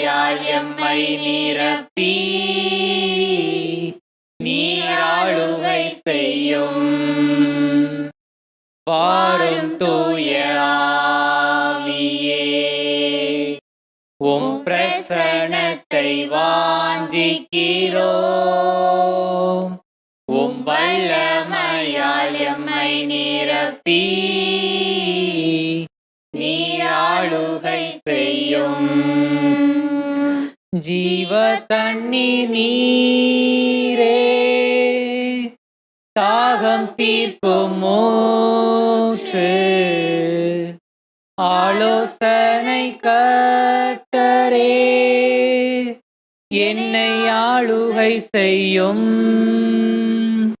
வல்லமையால் எம்மை நிரப்பி நீராளுகை செய்யும் பாரும் தூய ஆவியே. உம் பிரசனத்தை வாஞ்சிக்கிறோ. உம் வல்லமையால் எம்மை நிரப்பி ஜீவ தண்ணீர் நீரே. தாகம் தீர்க்கும் மூச்சு. ஆலோசனை கத்தரே. என்னை ஆளுகை செய்யும்.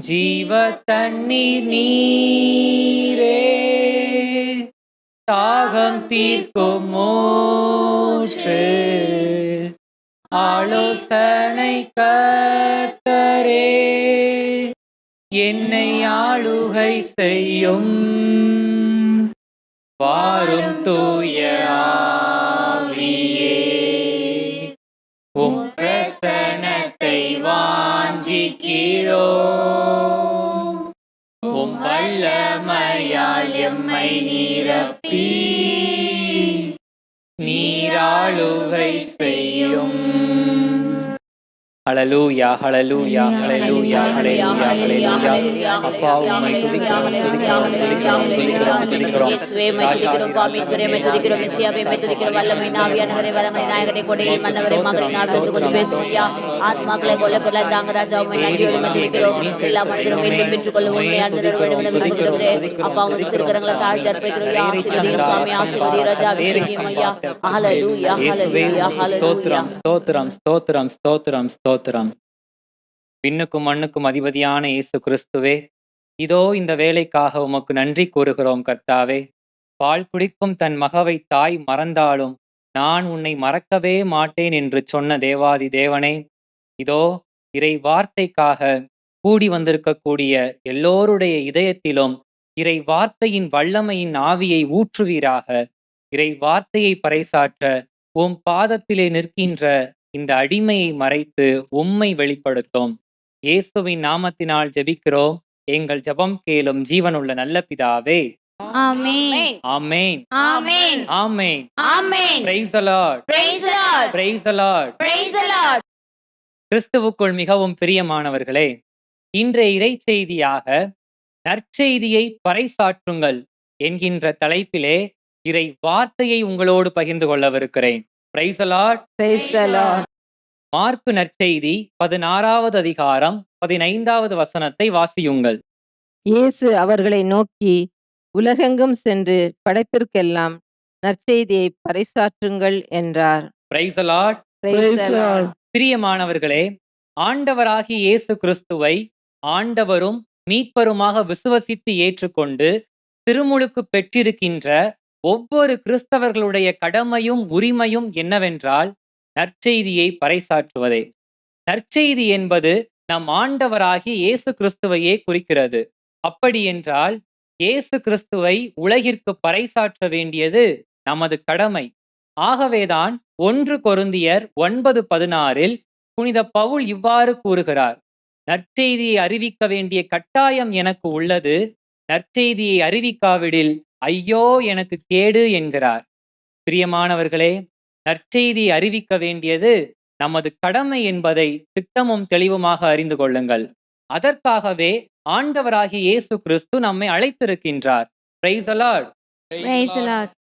ஜீவ தண்ணி நீரே. தாகம் தீர்க்கும் மூச்சு. ஆலோசனை கத்தரே என்னை ஆளுகை செய்யும். வாரும் தூய உம் பிரசனத்தை வாஞ்சிக்கிறோ. உம் வல்லமையால் எம்மை நிரப்பி. ஹalleluya ஹalleluya ஹalleluya ஹalleluya ஹalleluya அப்பா உம்மை துதிக்கிறோம் துதிக்கிறோம் துதிக்கிறோம் துதிக்கிறோம் துதிக்கிறோம். இயேசுவே, துதிக்கிறோம், பாவி, துதிக்கிறோம், துதிக்கிறோம், மெசியாவே, துதிக்கிறோம், வல்லமை நாவியானவரே, வல்லமை நாயகனே, கொடையில் மன்னவரே, மகனின் ஆவியிலிருந்து கொண்டு பேசும் ஐயா. ஆத்மாக்களை கொல்ல பொருள தாங்க ராஜா உம்மை நன்றியோடு துதிக்கிறோம். எல்லா மனிதரும் மீண்டும் பெற்றுக்கொள்ள உண்மை அருந்தர் வேண்டும் என்று மன்னிக்கிறவரே. அப்பா உங்க திருக்கரங்களை தாழ்த்தி அர்ப்பணிக்கிறோம். ஆசீர்வதியும் சுவாமி ஆசீர்வதி ராஜா அபிஷேகியும் ஐயா ஹalleluya ஹalleluya ஹalleluya ஸ்தோத்திரம் ஸ்தோத்திரம் ஸ்தோத்திரம். ஸ்தோத்திரம் ஸ்தோத்திரம். விண்ணுக்கும் மண்ணுக்கும் அதிபதியான இயேசு கிறிஸ்துவே இதோ இந்த வேலைக்காக உமக்கு நன்றி கூறுகிறோம் கர்த்தாவே. பால் குடிக்கும் தன் மகவை தாய் மறந்தாலும் நான் உன்னை மறக்கவே மாட்டேன் என்று சொன்ன தேவாதி தேவனே இதோ இறை வார்த்தைக்காக கூடி வந்திருக்கக்கூடிய எல்லோருடைய இதயத்திலும் இறை வார்த்தையின் வல்லமையின் ஆவியை ஊற்றுவீராக. இறை வார்த்தையை பறைசாற்ற உம் பாதத்திலே நிற்கின்ற இந்த அடிமையை மறைத்து உம்மை வெளிப்படுத்தும். இயேசுவின் நாமத்தினால் ஜெபிக்கிறோம். எங்கள் ஜெபம் கேளும் ஜீவனுள்ள நல்ல பிதாவே. Amen. Amen. Amen. Amen. Amen. Praise the Lord. Praise the lord. பிரைஸ் the Lord. Praise the lord. கிறிஸ்துவுக்குள் மிகவும் பிரியமானவர்களே இன்றைய இறை செய்தியாக நற்செய்தியை பறைசாற்றுங்கள் என்கின்ற தலைப்பிலே இறை வார்த்தையை உங்களோடு பகிர்ந்து கொள்ளவிருக்கிறேன். Praise the Lord. Praise the Lord. Mark நற்செய்தி பதினாறாவது அதிகாரம் பதினைந்தாவது வசனத்தை வாசியுங்கள். இயேசு அவர்களை நோக்கி உலகெங்கும் சென்று படைப்பிற்கெல்லாம் நற்செய்தியை பறைசாற்றுங்கள் என்றார். Praise the Lord. Praise the Lord. பிரியமானவர்களே ஆண்டவராகிய இயேசு கிறிஸ்துவை ஆண்டவரும் மீட்பருமாக விசுவசித்து ஏற்றுக்கொண்டு திருமுழுக்கு பெற்றிருக்கின்ற ஒவ்வொரு கிறிஸ்தவர்களுடைய கடமையும் உரிமையும் என்னவென்றால் நற்செய்தியை பறைசாற்றுவதே. நற்செய்தி என்பது நம் ஆண்டவராகி இயேசு கிறிஸ்துவையே குறிக்கிறது. அப்படி என்றால் இயேசு கிறிஸ்துவை உலகிற்கு பறைசாற்ற வேண்டியது நமது கடமை. ஆகவேதான் ஒன்று கொருந்தியர் ஒன்பது பதினாறில் புனித பவுல் இவ்வாறு கூறுகிறார். நற்செய்தியை அறிவிக்க வேண்டிய கட்டாயம் எனக்கு உள்ளது. நற்செய்தியை அறிவிக்காவிடில் ஐயோ எனக்கு கேடு என்கிறார். பிரியமானவர்களே நற்செய்தியை அறிவிக்க வேண்டியது நமது கடமை என்பதை திட்டமும் தெளிவுமாக அறிந்து கொள்ளுங்கள். அதற்காகவே ஆண்டவராகிய இயேசு கிறிஸ்து நம்மை அழைத்திருக்கின்றார்.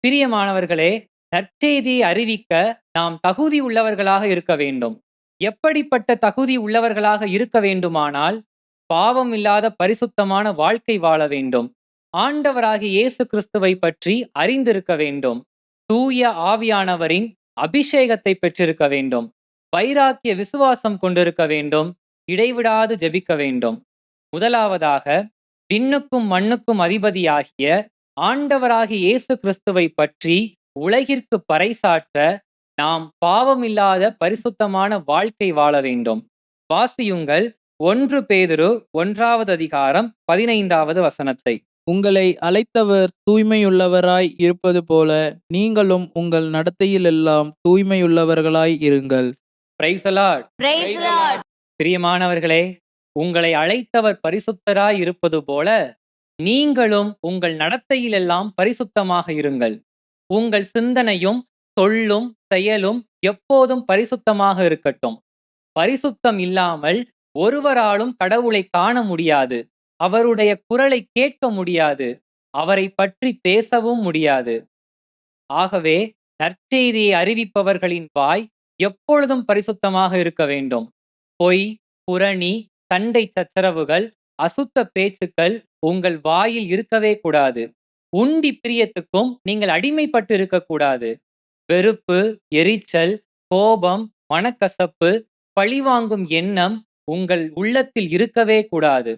பிரியமானவர்களே நற்செய்தியை அறிவிக்க நாம் தகுதி உள்ளவர்களாக இருக்க வேண்டும். எப்படிப்பட்ட தகுதி உள்ளவர்களாக இருக்க வேண்டுமானால் பாவம் இல்லாத பரிசுத்தமான வாழ்க்கை வாழ வேண்டும். ஆண்டவராகிய இயேசு கிறிஸ்துவை பற்றி அறிந்திருக்க வேண்டும். தூய ஆவியானவரின் அபிஷேகத்தை பெற்றிருக்க வேண்டும். வைராக்கிய விசுவாசம் கொண்டிருக்க வேண்டும். இடைவிடாது ஜெபிக்க வேண்டும். முதலாவதாக விண்ணுக்கும் மண்ணுக்கும் அதிபதியாகிய ஆண்டவராகிய இயேசு கிறிஸ்துவை பற்றி உலகிற்கு பறைசாற்ற நாம் பாவமில்லாத பரிசுத்தமான வாழ்க்கை வாழ வேண்டும். வாசியுங்கள் ஒன்று பேதுரு ஒன்றாவது அதிகாரம் பதினைந்தாவது வசனத்தை. உங்களை அழைத்தவர் தூய்மையுள்ளவராய் இருப்பது போல நீங்களும் உங்கள் நடத்தையிலெல்லாம் தூய்மையுள்ளவர்களாய் இருங்கள். பிரியமானவர்களே உங்களை அழைத்தவர் பரிசுத்தராய் இருப்பது போல நீங்களும் உங்கள் நடத்தையிலெல்லாம் பரிசுத்தமாக இருங்கள். உங்கள் சிந்தனையும் சொல்லும் செயலும் எப்போதும் பரிசுத்தமாக இருக்கட்டும். பரிசுத்தம் இல்லாமல் ஒருவராலும் கடவுளை காண முடியாது. அவருடைய குரலை கேட்க முடியாது அவரை பற்றி பேசவும் முடியாது. ஆகவே நற்செய்தியை அறிவிப்பவர்களின் வாய் எப்பொழுதும் பரிசுத்தமாக இருக்க வேண்டும். பொய் புரணி சண்டை சச்சரவுகள் அசுத்த பேச்சுக்கள் உங்கள் வாயில் இருக்கவே கூடாது. உண்டி பிரியத்துக்கும் நீங்கள் அடிமைப்பட்டு இருக்கக்கூடாது. வெறுப்பு எரிச்சல் கோபம் மனக்கசப்பு பழிவாங்கும் எண்ணம் உங்கள் உள்ளத்தில் இருக்கவே கூடாது.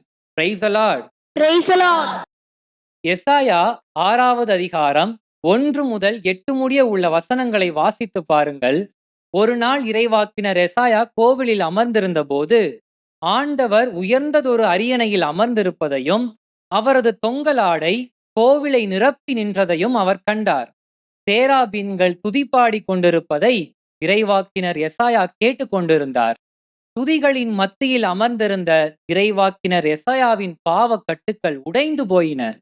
எசாயா ஆறாவது அதிகாரம் ஒன்று முதல் எட்டு முடிய உள்ள வசனங்களை வாசித்து பாருங்கள். ஒரு நாள் இறைவாக்கினர் எசாயா கோவிலில் அமர்ந்திருந்த போது ஆண்டவர் உயர்ந்ததொரு அரியணையில் அமர்ந்திருப்பதையும் அவரது தொங்கலாடை கோவிலை நிரப்பி நின்றதையும் அவர் கண்டார். சேராபீன்கள் துதிப்பாடி கொண்டிருப்பதை இறைவாக்கினர் எசாயா கேட்டுக்கொண்டிருந்தார் துதிகளின் மத்தியில் அமர்ந்திருந்த இறைவாக்கினர் எசாயாவின் பாவக் கட்டுக்கள் உடைந்து போயின.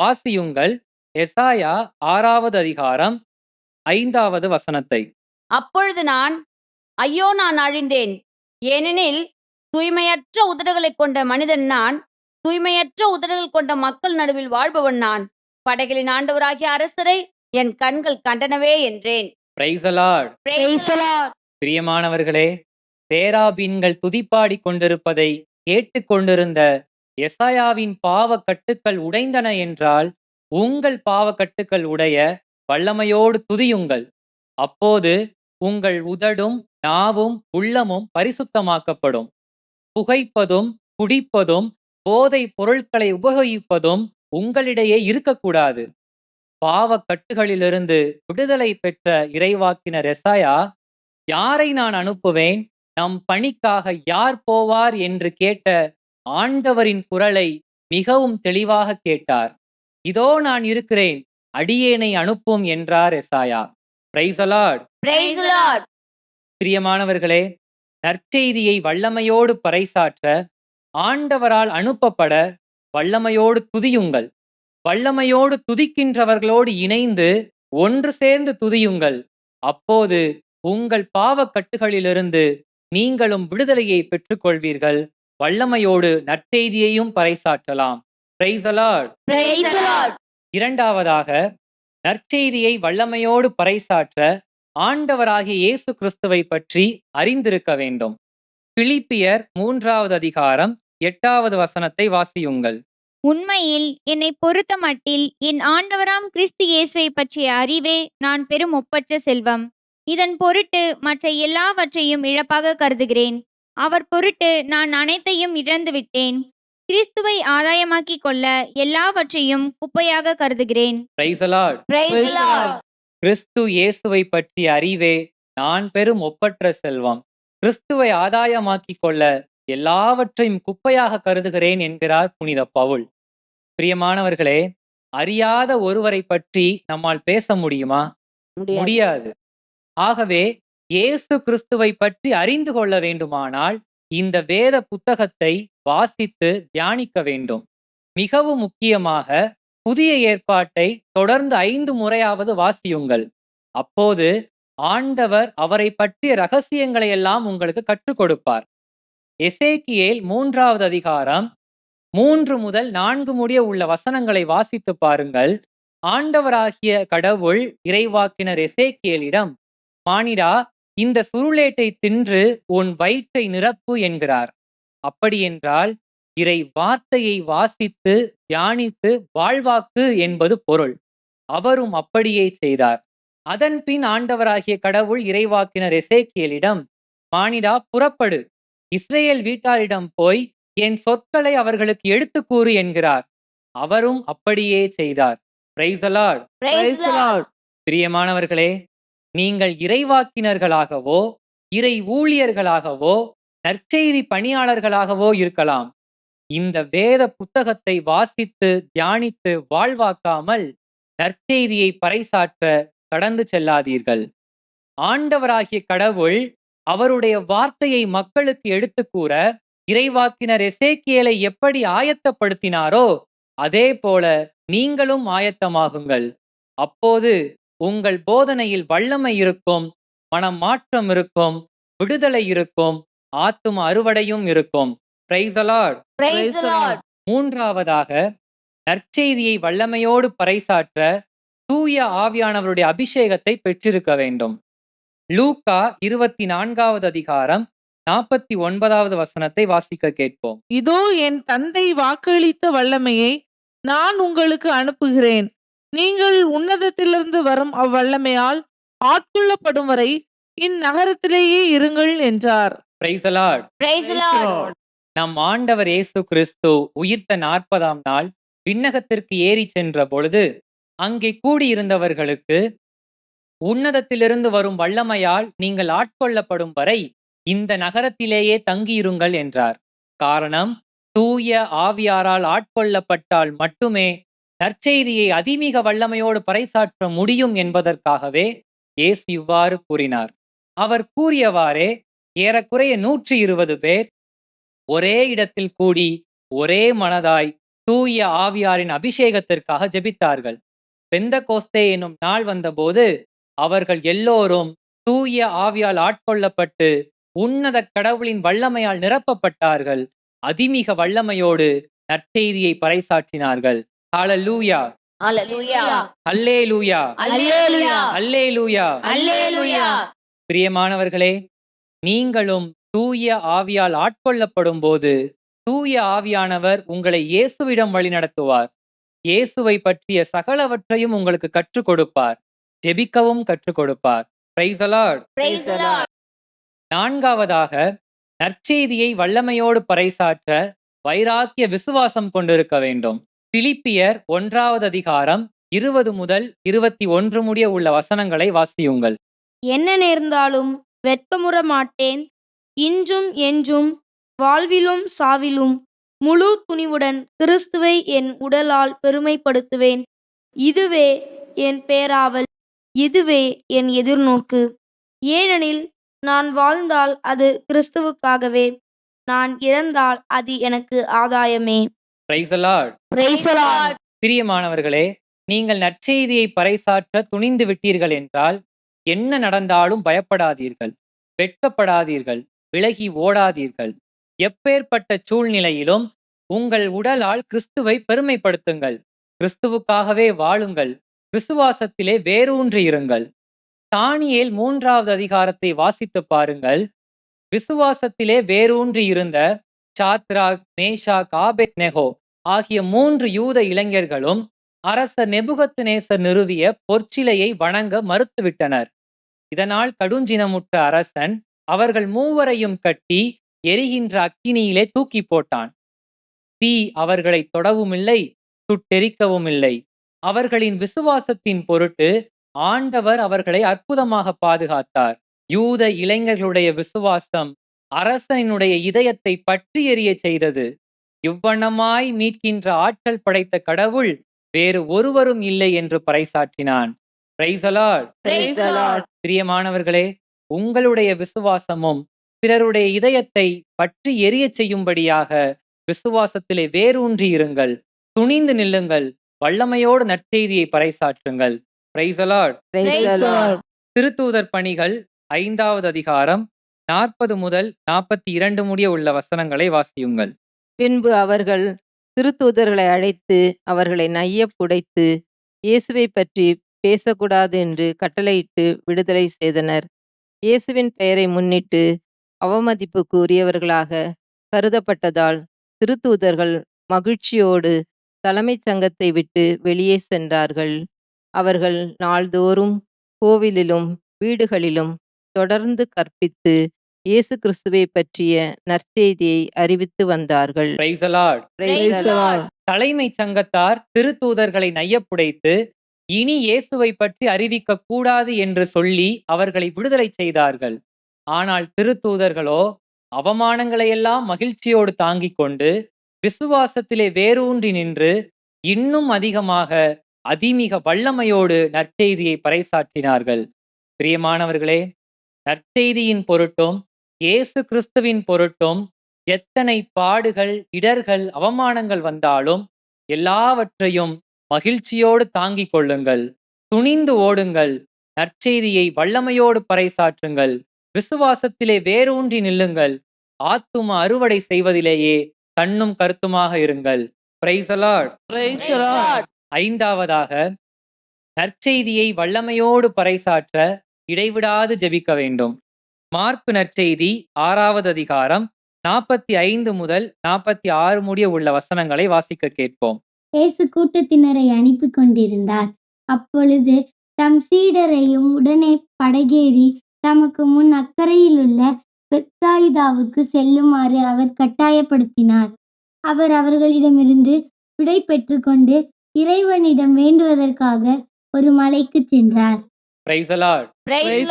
வாசியுங்கள் எசாயா ஆறாவது அதிகாரம் ஐந்தாவது வசனத்தை. அப்பொழுது நான் ஐயோ நான் அழிந்தேன். ஏனெனில் தூய்மையற்ற உதடுகளைக் கொண்ட மனிதன் நான் தூய்மையற்ற உதடுகள் கொண்ட மக்கள் நடுவில் வாழ்பவன் நான். படைகளின் ஆண்டவராகிய அரசரை என் கண்கள் கண்டனவே என்றேன். பிரியமானவர்களே சேராபீன்கள் துதிப்பாடி கொண்டிருப்பதை கேட்டுக்கொண்டிருந்த எசாயாவின் பாவ கட்டுக்கள் உடைந்தன என்றால் உங்கள் பாவ கட்டுக்கள் உடைய வல்லமையோடு துதியுங்கள். அப்போது உங்கள் உதடும் நாவும் உள்ளமும் பரிசுத்தமாக்கப்படும். புகைப்பதும் குடிப்பதும் போதை பொருட்களை உபயோகிப்பதும் உங்களிடையே இருக்கக்கூடாது. பாவ கட்டுகளிலிருந்து விடுதலை பெற்ற இறைவாக்கினர் எசாயா யாரை நான் அனுப்புவேன்? நம் பணிக்காக யார் போவார் என்று கேட்ட ஆண்டவரின் குரலை மிகவும் தெளிவாக கேட்டார். இதோ நான் இருக்கிறேன் அடியேனை அனுப்பும் என்றார் எசாயா. பிரைசலாட் Praise the Lord. பிரியமானவர்களே நற்செய்தியை வல்லமையோடு பறைசாற்ற ஆண்டவரால் அனுப்பப்பட வல்லமையோடு துதியுங்கள். வல்லமையோடு துதிக்கின்றவர்களோடு இணைந்து ஒன்று சேர்ந்து துதியுங்கள். அப்போது உங்கள் பாவக் கட்டுகளிலிருந்து நீங்களும் விடுதலையை பெற்றுக்கொள்வீர்கள். வல்லமையோடு நற்செய்தியையும் பறைசாற்றலாம். இரண்டாவதாக நற்செய்தியை வல்லமையோடு பறைசாற்ற ஆண்டவராகிய இயேசு கிறிஸ்துவை பற்றி அறிந்திருக்க வேண்டும். பிலிப்பியர் மூன்றாவது அதிகாரம் எட்டாவது வசனத்தை வாசியுங்கள். உண்மையில் என்னை பொறுத்தமட்டில் என் ஆண்டவராம் கிறிஸ்து இயேசுவை பற்றிய அறிவே நான் பெரும் ஒப்பற்ற செல்வம். இதன் பொருட்டு மற்ற எல்லாவற்றையும் இழப்பாக கருதுகிறேன். அவர் பொருட்டு நான் அனைத்தையும் இழந்து விட்டேன். கிறிஸ்துவை ஆதாயமாக்கிக் கொள்ள எல்லாவற்றையும் குப்பையாக கருதுகிறேன். பிரைசலாட் Praise the Lord. கிறிஸ்து இயேசுவை பற்றிய அறிவே நான் பெரும் ஒப்பற்ற செல்வம். கிறிஸ்துவை ஆதாயமாக்கிக் கொள்ள எல்லாவற்றையும் குப்பையாக கருதுகிறேன் என்கிறார் புனித பவுல். பிரியமானவர்களே அறியாத ஒருவரை பற்றி நம்மால் பேச முடியுமா? முடியாது. ஆகவே இயேசு கிறிஸ்துவை பற்றி அறிந்து கொள்ள வேண்டுமானால் இந்த வேத புத்தகத்தை வாசித்து தியானிக்க வேண்டும். மிகவும் முக்கியமாக புதிய ஏற்பாட்டை தொடர்ந்து ஐந்து முறையாவது வாசியுங்கள். அப்போது ஆண்டவர் அவரை பற்றிய ரகசியங்களை எல்லாம் உங்களுக்கு கற்றுக் கொடுப்பார். எசேக்கியேல் மூன்றாவது அதிகாரம் மூன்று முதல் நான்கு முடிய உள்ள வசனங்களை வாசித்து பாருங்கள். ஆண்டவராகிய கடவுள் இறைவாக்கினர் எசேக்கியலிடம் மானிடா இந்த சுருளேட்டை தின்று உன் வயிற்றை நிரப்பு என்கிறார். அப்படியென்றால் இறை வார்த்தையை வாசித்து தியானித்து வாழ்வாக்கு என்பது பொருள். அவரும் அப்படியே செய்தார். அதன் பின் ஆண்டவராகிய கடவுள் இறைவாக்கினர் எசேக்கியலிடம் மானிடா புறப்படு. இஸ்ரேல் வீட்டாரிடம் போய் என் சொற்களை அவர்களுக்கு எடுத்துக் கூறு என்கிறார். அவரும் அப்படியே செய்தார். பிரியமானவர்களே நீங்கள் இறைவாக்கினர்களாகவோ இறை ஊழியர்களாகவோ நற்செய்தி பணியாளர்களாகவோ இருக்கலாம். இந்த வேத புத்தகத்தை வாசித்து தியானித்து வாழ்வாக்காமல் நற்செய்தியை பறைசாற்ற கடந்து செல்லாதீர்கள். ஆண்டவராகிய கடவுள் அவருடைய வார்த்தையை மக்களுக்கு எடுத்து கூற இறைவாக்கினர் எசேக்கியலை எப்படி ஆயத்தப்படுத்தினாரோ அதே போல நீங்களும் ஆயத்தமாகுங்கள். அப்போது உங்கள் போதனையில் வல்லமை இருக்கும் மனம் மாற்றம் இருக்கும் விடுதலை இருக்கும் ஆத்தும அறுவடையும் இருக்கும். Praise lord Praise the Lord. மூன்றாவதாக நற்செய்தியை வல்லமையோடு பறைசாற்ற தூய ஆவியானவருடைய அபிஷேகத்தை பெற்றிருக்க வேண்டும். லூக்கா இருபத்தி நான்காவது அதிகாரம் நாற்பத்தி ஒன்பதாவது வசனத்தை வாசிக்க கேட்போம். இதோ என் தந்தை வாக்களித்த வல்லமையை நான் உங்களுக்கு அனுப்புகிறேன். நீங்கள் உன்னதத்திலிருந்து வரும் அவ்வல்லமையால் ஆட்கொள்ளப்படும் வரை இந்நகரத்திலேயே இருங்கள் என்றார். Praise lord Praise the Lord. நம் ஆண்டவர் இயேசு கிறிஸ்து உயிர்த்த நாற்பதாம் நாள் விண்ணகத்திற்கு ஏறி சென்ற பொழுது அங்கே கூடியிருந்தவர்களுக்கு உன்னதத்திலிருந்து வரும் வல்லமையால் நீங்கள் ஆட்கொள்ளப்படும் வரை இந்த நகரத்திலேயே தங்கியிருங்கள் என்றார். காரணம் தூய ஆவியாரால் ஆட்கொள்ளப்பட்டால் மட்டுமே நற்செய்தியை அதிமிக வல்லமையோடு பறைசாற்ற முடியும் என்பதற்காகவே இயேசு இவ்வாறு கூறினார். அவர் கூறியவாறே ஏறக்குறைய நூற்றி இருபது பேர் ஒரே இடத்தில் கூடி ஒரே மனதாய் தூய ஆவியாரின் அபிஷேகத்திற்காக ஜெபித்தார்கள். பெந்த கோஸ்தே என்னும் நாள் வந்தபோது அவர்கள் எல்லோரும் தூய ஆவியால் ஆட்கொள்ளப்பட்டு உன்னத கடவுளின் வல்லமையால் நிரப்பப்பட்டார்கள். அதிமிக வல்லமையோடு நற்செய்தியை பறைசாற்றினார்கள். ஹalleluya. அல்லேலூயா Hallelujah. அல்லேலூயா Hallelujah. பிரியமானவர்களே நீங்களும் தூய ஆவியால் ஆட்கொள்ளப்படும் போது தூய ஆவியானவர் உங்களை இயேசுவிடம் வழிநடத்துவார் இயேசுவை பற்றிய சகலவற்றையும் உங்களுக்கு கற்றுக் கொடுப்பார் ஜெபிக்கவும் கற்றுக் கொடுப்பார். நான்காவதாக நற்செய்தியை வல்லமையோடு பறைசாற்ற வைராக்கிய விசுவாசம் கொண்டிருக்க வேண்டும் பிலிப்பியர் ஒன்றாவது அதிகாரம் இருபது முதல் இருபத்தி ஒன்று முடிய உள்ள வசனங்களை வாசியுங்கள். என்ன நேர்ந்தாலும் வெட்கமுற மாட்டேன். இன்றும் என்றும் வாழ்விலும் சாவிலும் முழு துணிவுடன் கிறிஸ்துவை என் உடலால் பெருமைப்படுத்துவேன். இதுவே என் பேராவல் இதுவே என் எதிர்நோக்கு. ஏனெனில் நான் வாழ்ந்தால் அது கிறிஸ்துவுக்காகவே. நான் இறந்தால் அது எனக்கு ஆதாயமே. பிரியமானவர்களே நீங்கள் நற்செய்தியை பறைசாற்ற துணிந்து விட்டீர்கள் என்றால் என்ன நடந்தாலும் பயப்படாதீர்கள் வெட்கப்படாதீர்கள் விலகி ஓடாதீர்கள். எப்பேற்பட்ட சூழ்நிலையிலும் உங்கள் உடலால் கிறிஸ்துவை பெருமைப்படுத்துங்கள். கிறிஸ்துவுக்காகவே வாழுங்கள் விசுவாசத்திலே வேரூன்றி இருங்கள். தானியேல் மூன்றாவது அதிகாரத்தை வாசித்து பாருங்கள். விசுவாசத்திலே வேரூன்றி இருந்த சாத்ராக் மேஷாக் ஆபெத் நெகோ ஆகிய மூன்று யூத இளைஞர்களும் அரசர் நெபுகத்நேசர் நிறுவிய பொற்சிலையை வணங்க மறுத்துவிட்டனர். இதனால் கடுஞ்சினமுற்ற அரசன் அவர்கள் மூவரையும் கட்டி எரிகின்ற அக்கினியிலே தூக்கி போட்டான். தீ அவர்களை தொடவுமில்லை சுட்டெரிக்கவும் இல்லை அவர்களின் விசுவாசத்தின் பொருட்டு ஆண்டவர் அவர்களை அற்புதமாக பாதுகாத்தார். யூத இளைஞர்களுடைய விசுவாசம் அரசனினுடைய இதயத்தை பற்றி எரிய செய்தது. இவ்வண்ணமாய் மீட்கின்ற ஆற்றல் படைத்த கடவுள் வேறு ஒருவரும் இல்லை என்று பறைசாற்றினான். பிரியமானவர்களே உங்களுடைய விசுவாசமும் பிறருடைய இதயத்தை பற்றி எரியச் செய்யும்படியாக விசுவாசத்திலே வேரூன்றி இருங்கள். துணிந்து நில்லுங்கள். வல்லமையோடு நற்செய்தியை பறைசாற்றுங்கள். திருத்தூதர் பணிகள் ஐந்தாவது அதிகாரம் நாற்பது முதல் நாற்பத்தி இரண்டு முடிய உள்ள வசனங்களை வாசியுங்கள். பின்பு அவர்கள் திருத்தூதர்களை அழைத்து அவர்களை நைய புடைத்து இயேசுவை பற்றி பேசக்கூடாது என்று கட்டளையிட்டு விடுதலை செய்தனர். இயேசுவின் பெயரை முன்னிட்டு அவமதிப்புக்கு உரியவர்களாக கருதப்பட்டதால் திருத்தூதர்கள் மகிழ்ச்சியோடு தலைமைச் சங்கத்தை விட்டு வெளியே சென்றார்கள். அவர்கள் நாள்தோறும் கோவிலிலும் வீடுகளிலும் தொடர்ந்து கற்பித்து இயேசு கிறிஸ்துவை பற்றிய நற்செய்தியை அறிவித்து வந்தார்கள் Praise the Lord. Praise the Lord. தலைமைச் சங்கத்தார் திருத்தூதர்களை நையப்புடைத்து இனி இயேசுவை பற்றி அறிவிக்க கூடாது என்று சொல்லி அவர்களை விடுதலை செய்தார்கள் ஆனால் திருத்தூதர்களோ அவமானங்களையெல்லாம் மகிழ்ச்சியோடு தாங்கிக் கொண்டு விசுவாசத்திலே வேரூன்றி நின்று இன்னும் அதிகமாக அதிமிக வல்லமையோடு நற்செய்தியை பறைசாற்றினார்கள் பிரியமானவர்களே நற்செய்தியின் பொருட்டும் இயேசு கிறிஸ்துவின் பொருட்டும் எத்தனை பாடுகள் இடர்கள் அவமானங்கள் வந்தாலும் எல்லாவற்றையும் மகிழ்ச்சியோடு தாங்கிக் கொள்ளுங்கள். துணிந்து ஓடுங்கள். நற்செய்தியை வல்லமையோடு பறைசாற்றுங்கள். விசுவாசத்திலே வேரூன்றி நில்லுங்கள். ஆத்தும அறுவடை செய்வதிலேயே கண்ணும் கருத்துமாக இருங்கள். ஐந்தாவதாக நற்செய்தியை வல்லமையோடு பறைசாற்ற இடைவிடாது ஜெபிக்க வேண்டும். மார்க்கு நற்செய்தி ஆறாவது அதிகாரம் நாற்பத்தி ஐந்து முதல் நாற்பத்தி ஆறு முடிய உள்ள வசனங்களை வாசிக்க கேட்போம். இயேசு கூட்டத்தினரை அனுப்பி கொண்டிருந்தார். அப்பொழுது தம் சீடரையும் உடனே படகேறி தமக்கு முன் அக்கறையிலுள்ள பெத்தாயிதாவுக்கு செல்லுமாறு அவர் கட்டாயப்படுத்தினார். அவர் அவர்களிடமிருந்து விடை பெற்றுக்கொண்டு இறைவனிடம் வேண்டுவதற்காக ஒரு மலைக்கு சென்றார். Praise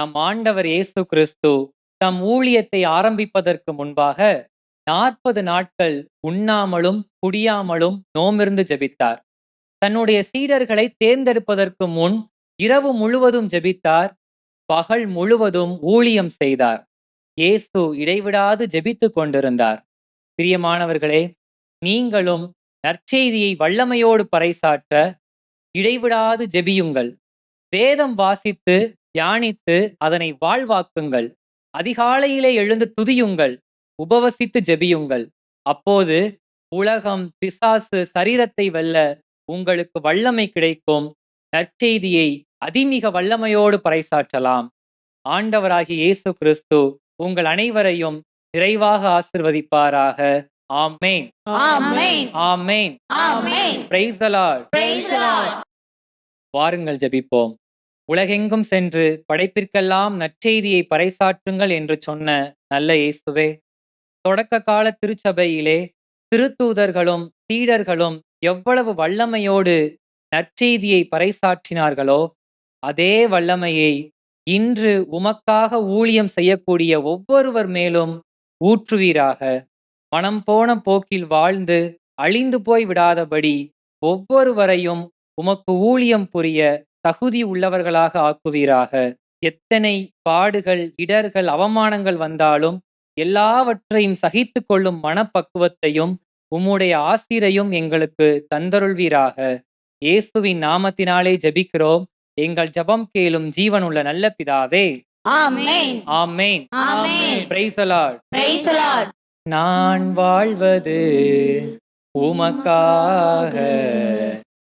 நம் ஆண்டவர் இயேசு கிறிஸ்து தம் ஊழியத்தை ஆரம்பிப்பதற்கு முன்பாக நாற்பது நாட்கள் உண்ணாமலும் குடியாமலும் நோமிருந்து ஜெபித்தார். தன்னுடைய சீடர்களை தேர்ந்தெடுப்பதற்கு முன் இரவு முழுவதும் ஜெபித்தார் பகல் முழுவதும் ஊழியம் செய்தார். இயேசு இடைவிடாது ஜெபித்துக் கொண்டிருந்தார். பிரியமானவர்களே நீங்களும் நற்செய்தியை வல்லமையோடு பறைசாற்ற இடைவிடாது ஜெபியுங்கள். வேதம் வாசித்து தியானித்து அதனை வாழ்வாக்குங்கள். அதிகாலையிலே எழுந்து துதியுங்கள். உபவசித்து ஜெபியுங்கள். அப்போது உலகம் பிசாசு சரீரத்தை வெல்ல உங்களுக்கு வல்லமை கிடைக்கும். நற்செய்தியை அதிமிக வல்லமையோடு பறைசாற்றலாம். ஆண்டவராகிய இயேசு கிறிஸ்து உங்கள் அனைவரையும் நிறைவாக ஆசிர்வதிப்பாராக. ஆமேன். ஆமேன். Lord. வாருங்கள் ஜெபிப்போம். உலகெங்கும் சென்று படைப்பிற்கெல்லாம் நற்செய்தியை பறைசாற்றுங்கள் என்று சொன்ன நல்ல இயேசுவே தொடக்க கால திருச்சபையிலே திருத்தூதர்களும் சீடர்களும் எவ்வளவு வல்லமையோடு நற்செய்தியை பறைசாற்றினார்களோ அதே வல்லமையை இன்று உமக்காக ஊழியம் செய்யக்கூடிய ஒவ்வொருவர் மேலும் ஊற்றுவீராக. மனம் போன போக்கில் வாழ்ந்து அழிந்து போய் விடாதபடி ஒவ்வொருவரையும் உமக்கு ஊழியம் புரிய தகுதி உள்ளவர்களாக ஆக்குவீராக. எத்தனை பாடுகள் இடர்கள் அவமானங்கள் வந்தாலும் எல்லாவற்றையும் சகித்து கொள்ளும் மனப்பக்குவத்தையும் உம்முடைய ஆசிரையும் எங்களுக்கு தந்தருள்வீராக. இயேசுவின் நாமத்தினாலே ஜெபிக்கிறோம். எங்கள் ஜெபம் கேளும் ஜீவனுள்ள நல்ல பிதாவே. நான் வாழ்வது உமக்காக.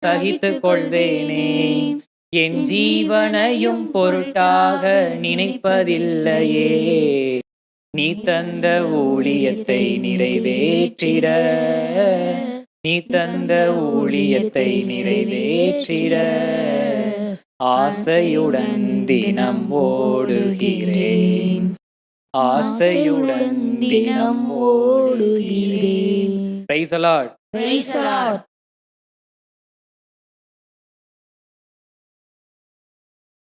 சகித்துக் கொள்வேனே. என் ஜீவனையும் பொருட்டாக நினைப்பதில்லையே. நீ தந்த ஊழியத்தை நிறைவேற்றிட. நீ தந்த ஊழியத்தை நிறைவேற்றிட. ஆசையுடன் தினம் ஓடுகிறேன். ஆசையுடன் தினம் ஓடுகிறேன். Lord. Praise the Lord.